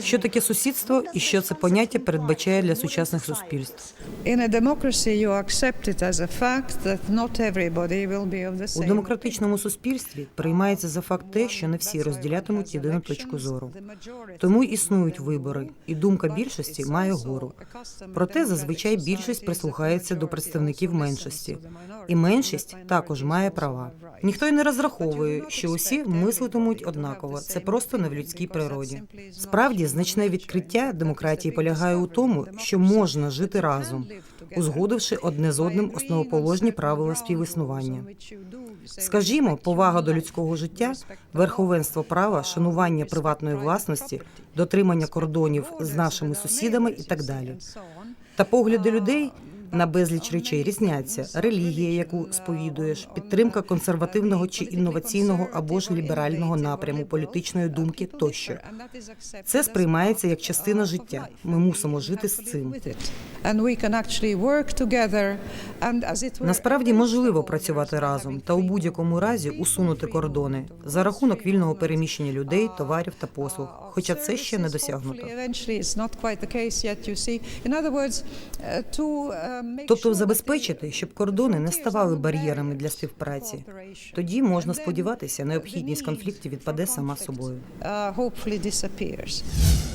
Що таке сусідство і що це поняття передбачає для сучасних суспільств? У демократичному суспільстві приймається за факт те, що не всі розділятимуть єдину точку зору. Тому існують вибори, і думка більшості має гору. Проте зазвичай більшість прислухається до представників меншості, і меншість також має права. Ніхто й не розраховує, що усі мислитимуть однаково. Це просто не в людській природі. Справді, значне відкриття демократії полягає у тому, що можна жити разом, узгодивши одне з одним основоположні правила співіснування. Скажімо, повага до людського життя, верховенство права, шанування приватної власності, дотримання кордонів з нашими сусідами і так далі. Та погляди людей на безліч речей різняться: релігія, яку сповідуєш, підтримка консервативного чи інноваційного або ж ліберального напряму політичної думки тощо. Це сприймається як частина життя. Ми мусимо жити з цим. And we can actually work together and as it were, Насправді можливо працювати разом та у будь-якому разі усунути кордони за рахунок вільного переміщення людей, товарів та послуг. Хоча це ще не досягнуто. Uh, uh, Тобто забезпечити, щоб кордони не ставали бар'єрами для співпраці. Тоді можна сподіватися, необхідність конфліктів відпаде сама собою. uh.